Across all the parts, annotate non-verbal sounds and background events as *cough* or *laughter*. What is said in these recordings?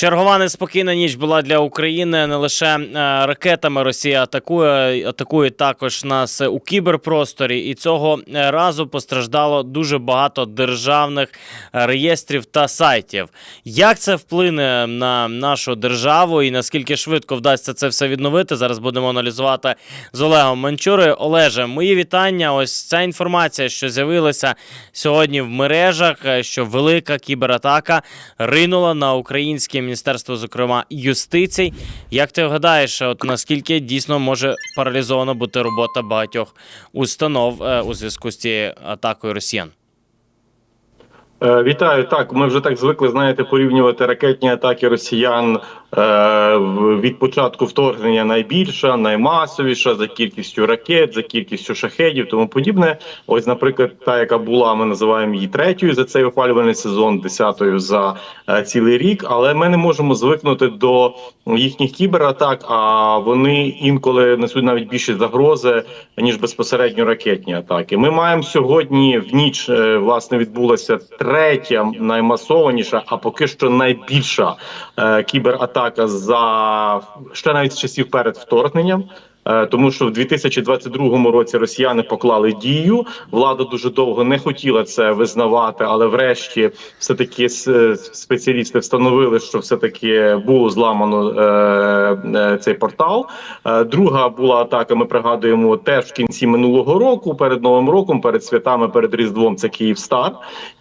Чергова неспокійна ніч була для України. Не лише е, ракетами Росія атакує, атакує також нас у кіберпросторі, і цього е, разу постраждало дуже багато державних е, реєстрів та сайтів. Як це вплине на нашу державу і наскільки швидко вдасться це все відновити? Зараз будемо аналізувати з Олегом Манчурою. Олеже, мої вітання. Ось ця інформація, що з'явилася сьогодні в мережах, що велика кібератака ринула на українське міністерство, зокрема юстиції. Як ти гадаєш, от наскільки дійсно може паралізована бути робота багатьох установ е, у зв'язку з цією атакою росіян? Е, Вітаю. Так, ми вже так звикли, знаєте, порівнювати ракетні атаки росіян е, від початку вторгнення найбільша, наймасовіша за кількістю ракет, за кількістю шахедів, тому подібне. Ось, наприклад, та, яка була, ми називаємо її третьою за цей опалювальний сезон, десятою за е, цілий рік. Але ми не можемо звикнути до їхніх кібератак, а вони інколи несуть навіть більші загрози ніж безпосередньо ракетні атаки. Ми маємо сьогодні в ніч власне відбулася третя наймасованіша, а поки що найбільша е, кібератака за ще навіть з часів перед вторгненням. Е, Тому що в 2022 році росіяни поклали дію. Влада дуже довго не хотіла це визнавати, але врешті, все таки спеціалісти встановили, що все таки було зламано е, е, цей портал. Е, Друга була атака. Ми пригадуємо теж в кінці минулого року, перед новим роком, перед святами, перед різдвом. Це Київстар.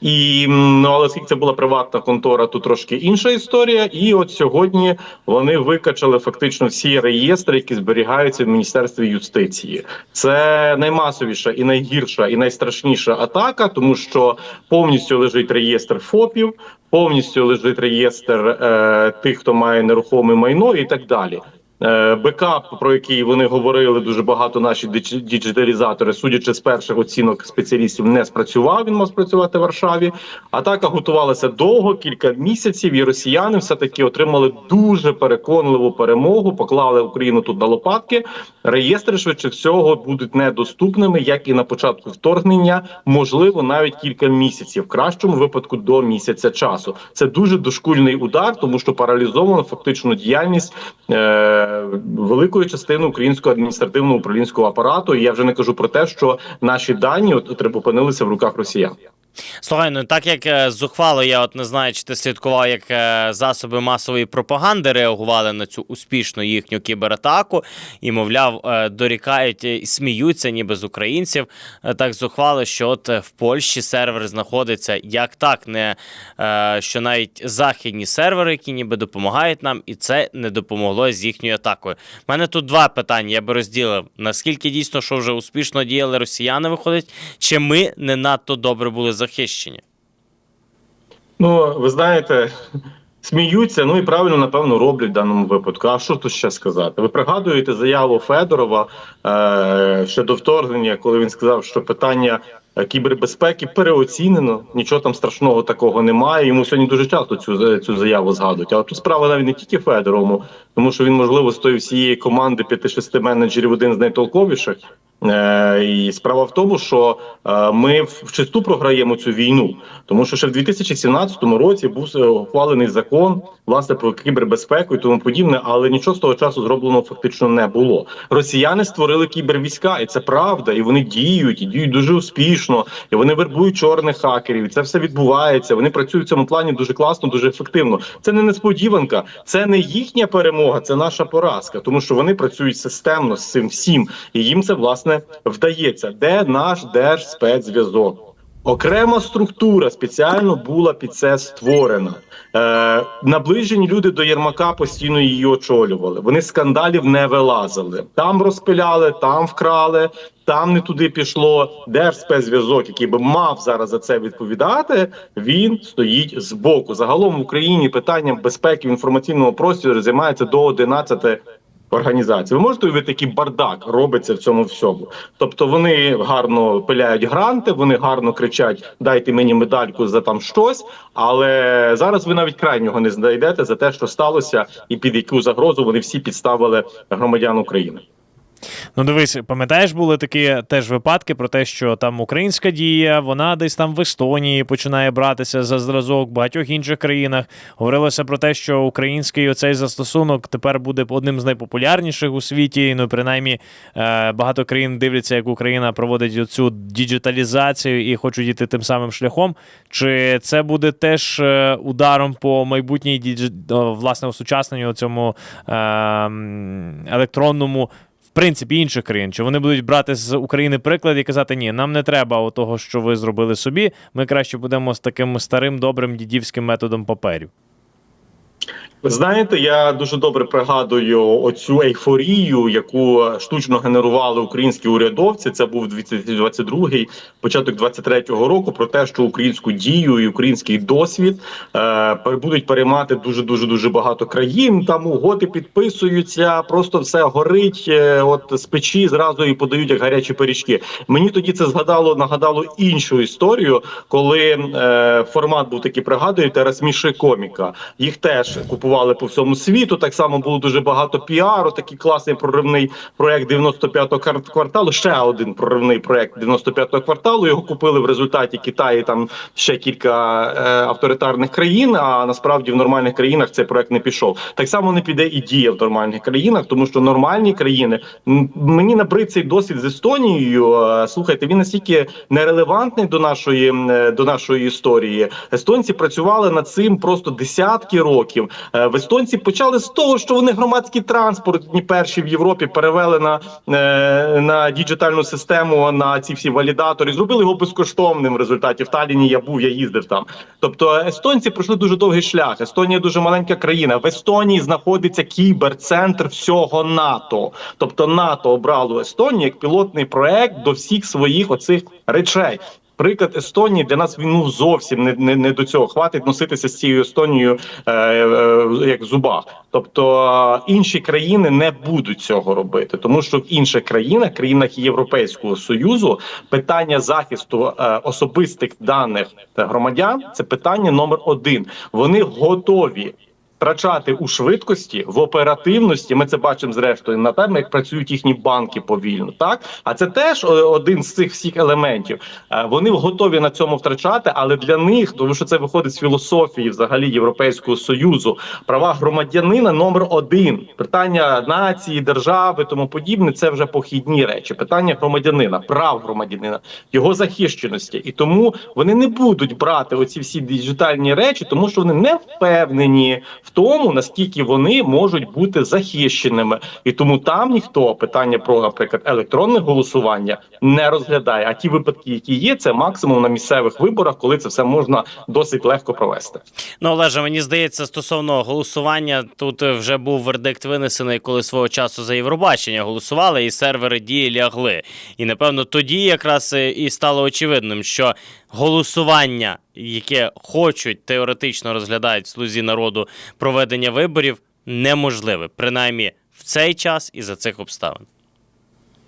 І ну але оскільки це була приватна контора, то трошки інша історія. І от сьогодні вони викачали фактично всі реєстри, які зберігаються в міністерстві юстиції. Це наймасовіша і найгірша, і найстрашніша атака, тому що повністю лежить реєстр ФОПів, повністю лежить реєстр е, тих, хто має нерухоме майно, і так далі. Е, Бекап, про який вони говорили дуже багато, наші діджиталізатори, судячи з перших оцінок спеціалістів, не спрацював. Він мав спрацювати в Варшаві. Атака готувалася довго, кілька місяців, і росіяни все таки отримали дуже переконливу перемогу. Поклали Україну тут на лопатки. Реєстри швидше всього будуть недоступними, як і на початку вторгнення, можливо, навіть кілька місяців, в кращому випадку до місяця часу. Це дуже дошкульний удар, тому що паралізовано фактично діяльність е, великої частини українського адміністративного управлінського апарату. І я вже не кажу про те, що наші дані от, от, опинилися в руках росіян. Слухай, ну так як е, зухвало, я от не знаю, чи ти слідкував, як е, засоби масової пропаганди реагували на цю успішну їхню кібератаку і, мовляв, е, дорікають і сміються, ніби з українців. Так зухвали, що от в Польщі сервер знаходиться як так, не що навіть західні сервери, які ніби допомагають нам, і це не допомогло з їхньою атакою. У мене тут два питання. Я би розділив: наскільки дійсно, що вже успішно діяли росіяни, виходить, чи ми не надто добре були захищені? Ну, ви знаєте, *laughs* сміються, ну і правильно, напевно, роблять в даному випадку. А що тут ще сказати? Ви пригадуєте заяву Федорова е, ще до вторгнення, коли він сказав, що питання е, кібербезпеки переоцінено, нічого там страшного такого немає. Йому сьогодні дуже часто цю, цю заяву згадують. Але тут справа навіть не тільки Федоровому, тому що він, можливо, з тої всієї команди 5-6 менеджерів один з найтолковіших. Е, І справа в тому, що е, ми вчасту програємо цю війну, тому що ще в 2017 році був е, ухвалений закон власне про кібербезпеку і тому подібне, але нічого з того часу зроблено фактично не було. Росіяни створили кібервійська, і це правда, і вони діють, і діють дуже успішно, і вони вербують чорних хакерів. І це все відбувається. Вони працюють в цьому плані дуже класно, дуже ефективно. Це не несподіванка, це не їхня перемога, це наша поразка, тому що вони працюють системно з цим всім, і їм це власне вдається. Де наш держспецзв'язок? Окрема структура спеціально була під це створена. Е, наближені люди до Єрмака постійно її очолювали. Вони скандалів не вилазили. Там розпиляли, там вкрали, там не туди пішло. Держспецзв'язок, який би мав зараз за це відповідати, він стоїть збоку. Загалом в Україні питанням безпеки в інформаційному просторі займається до 11 організацій. Ви можете уявити, який бардак робиться в цьому всьому. Тобто вони гарно пиляють гранти, вони гарно кричать: дайте мені медальку за там щось. Але зараз ви навіть крайнього не знайдете за те, що сталося, і під яку загрозу вони всі підставили громадян України. Ну, дивись, пам'ятаєш, були такі теж випадки про те, що там українська дія, вона десь там в Естонії починає братися за зразок в багатьох інших країнах. Говорилося про те, що український оцей застосунок тепер буде одним з найпопулярніших у світі. Ну, принаймні, е, багато країн дивляться, як Україна проводить цю діджиталізацію і хочуть йти тим самим шляхом. Чи це буде теж е, ударом по майбутній діджи... о, власне осучасненню цьому е, електронному? В принципі інших країн, чи вони будуть брати з України приклад і казати, ні, нам не треба того, що ви зробили собі. Ми краще будемо з таким старим добрим дідівським методом паперів. Знаєте, я дуже добре пригадую оцю ейфорію, яку штучно генерували українські урядовці. Це був 2022, початок 23-го року. Про те, що українську дію і український досвід е, будуть переймати дуже дуже дуже багато країн. Там угоди підписуються, просто все горить. е, от з печі зразу і подають як гарячі пиріжки. Мені тоді це згадало, нагадало іншу історію, коли е, формат був такий, пригадуєте, розсміши коміка. Їх теж купували по всьому світу. Так само було дуже багато піару. Такий класний проривний проект 95-го кварталу. Ще один проривний проект 95-го кварталу. Його купили в результаті Китай і там ще кілька е, авторитарних країн. А насправді в нормальних країнах цей проект не пішов. Так само не піде і дія в нормальних країнах, тому що нормальні країни мені набрид цей досвід з Естонією. е, Слухайте, він настільки нерелевантний до нашої е, до нашої історії. Естонці працювали над цим просто десятки років. Е, В естонці почали з того, що вони громадський транспорт одні перші в Європі перевели на, е, на діджитальну систему на ці всі валідатори. Зробили його безкоштовним. В результаті в Талліні я був, я їздив там. Тобто естонці пройшли дуже довгий шлях. Естонія дуже маленька країна. В Естонії знаходиться кіберцентр всього НАТО. Тобто НАТО обрало Естонію як пілотний проект до всіх своїх оцих речей. Приклад Естонії для нас він ну зовсім не, не, не до цього. Хватить носитися з цією Естонією е, е, як в зубах. Тобто е, інші країни не будуть цього робити, тому що в інших країнах, країнах Європейського союзу, питання захисту е, особистих даних громадян це питання номер один. Вони готові втрачати у швидкості в оперативності. Ми це бачимо зрештою на тому, як працюють їхні банки повільно. Так а це теж е, один з цих всіх елементів. Е, Вони готові на цьому втрачати, але для них, тому що це виходить з філософії взагалі Європейського союзу, права громадянина номер один. Питання нації, держави, тому подібне. Це вже похідні речі. Питання громадянина, прав громадянина, його захищеності, і тому вони не будуть брати оці всі діджитальні речі, тому що вони не впевнені в тому, наскільки вони можуть бути захищеними, і тому там ніхто питання про, наприклад, електронне голосування не розглядає. А ті випадки, які є, це максимум на місцевих виборах, коли це все можна досить легко провести. Ну, Олеже, мені здається, стосовно голосування, тут вже був вердикт винесений, коли свого часу за Євробачення голосували, і сервери дії лягли. І напевно тоді якраз е, і стало очевидним, що голосування, яке хочуть теоретично розглядають слузі народу проведення виборів, неможливе, принаймні в цей час і за цих обставин.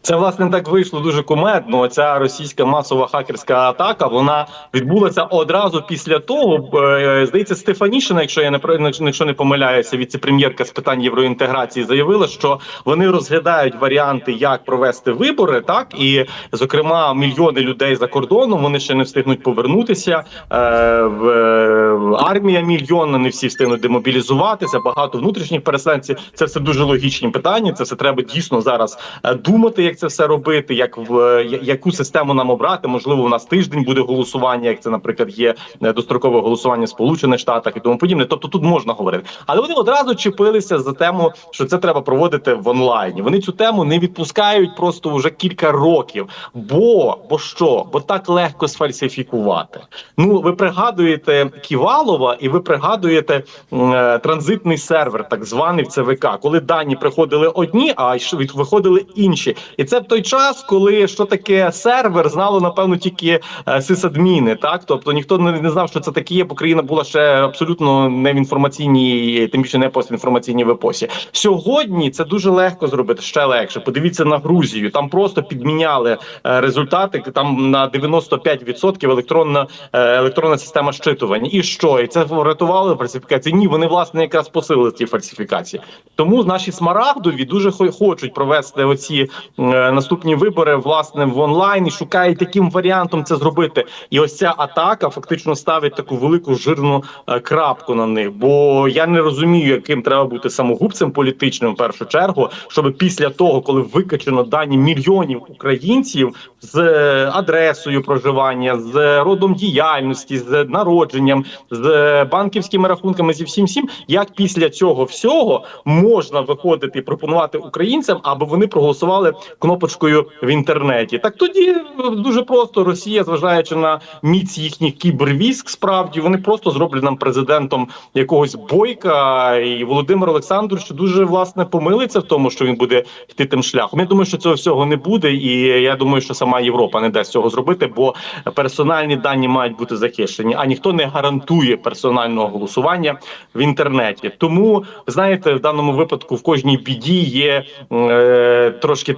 Це власне так вийшло дуже кумедно. Ця російська масова хакерська атака вона відбулася одразу після того. е, Здається, Стефанішина, якщо я не якщо не помиляюся, віце-прем'єрка з питань євроінтеграції заявила, що вони розглядають варіанти, як провести вибори, так і зокрема мільйони людей за кордоном. Вони ще не встигнуть повернутися. Е, в е, армія мільйонна, не всі встигнуть демобілізуватися. Багато внутрішніх переселенців. Це все дуже логічні питання. Це все треба дійсно зараз думати, як це все робити, як в е, яку систему нам обрати. Можливо, у нас тиждень буде голосування, як це, наприклад, є е, дострокове голосування в Сполучених Штатах і тому подібне. Тобто тут можна говорити, але вони одразу чіпилися за тему, що це треба проводити в онлайні. Вони цю тему не відпускають просто вже кілька років. Бо бо що? Бо так легко сфальсифікувати. Ну ви пригадуєте Ківалова, і ви пригадуєте е, транзитний сервер, так званий в ЦВК, коли дані приходили одні, а виходили інші. І це в той час, коли що таке сервер, знало напевно тільки е, сисадміни. Так, тобто ніхто не, знав, що це таке є, бо країна була ще абсолютно не в інформаційній, тим більше не постінформаційній в епосі. Сьогодні це дуже легко зробити, ще легше. Подивіться на Грузію. Там просто підміняли е, результати. Там на 95% електронна е, електронна система щитування. І що? І це врятували фальсифікації? Ні, вони власне якраз посилили ці фальсифікації. Тому наші смарагдові дуже хо- хочуть провести оці наступні вибори власне в онлайн і шукають яким варіантом це зробити. І ось ця атака фактично ставить таку велику жирну е, крапку на них. Бо я не розумію, яким треба бути самогубцем політичним в першу чергу, щоб після того, коли викачено дані мільйонів українців з е, адресою проживання, з родом діяльності, з народженням, з банківськими рахунками, зі всім всім, як після цього всього можна виходити і пропонувати українцям, аби вони проголосували кнопочкою в інтернеті. Так тоді е, дуже просто Росія, зважаючи на міць їхніх кібервійськ, справді вони просто зроблять нам президентом якогось бойка, і Володимир Олександрович дуже власне помилиться в тому, що він буде йти тим шляхом. Я думаю, що цього всього не буде, і я думаю, що сама Європа не дасть цього зробити, бо персональні дані мають бути захищені, а ніхто не гарантує персонального голосування в інтернеті. Тому знаєте, в даному випадку в кожній біді є е, трошки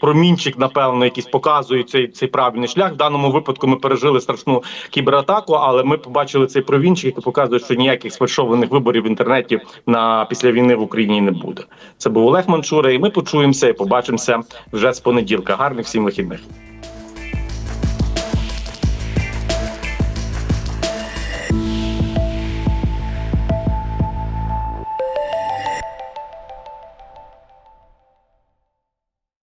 промінчик, напевно, якийсь показує цей, цей правильний шлях. В даному випадку ми пережили страшну кібератаку, але ми побачили цей провінчик, який показує, що ніяких сфальшованих виборів в інтернеті на після війни в Україні не буде. Це був Олег Манчура, і ми почуємося і побачимося вже з понеділка. Гарних всім вихідних.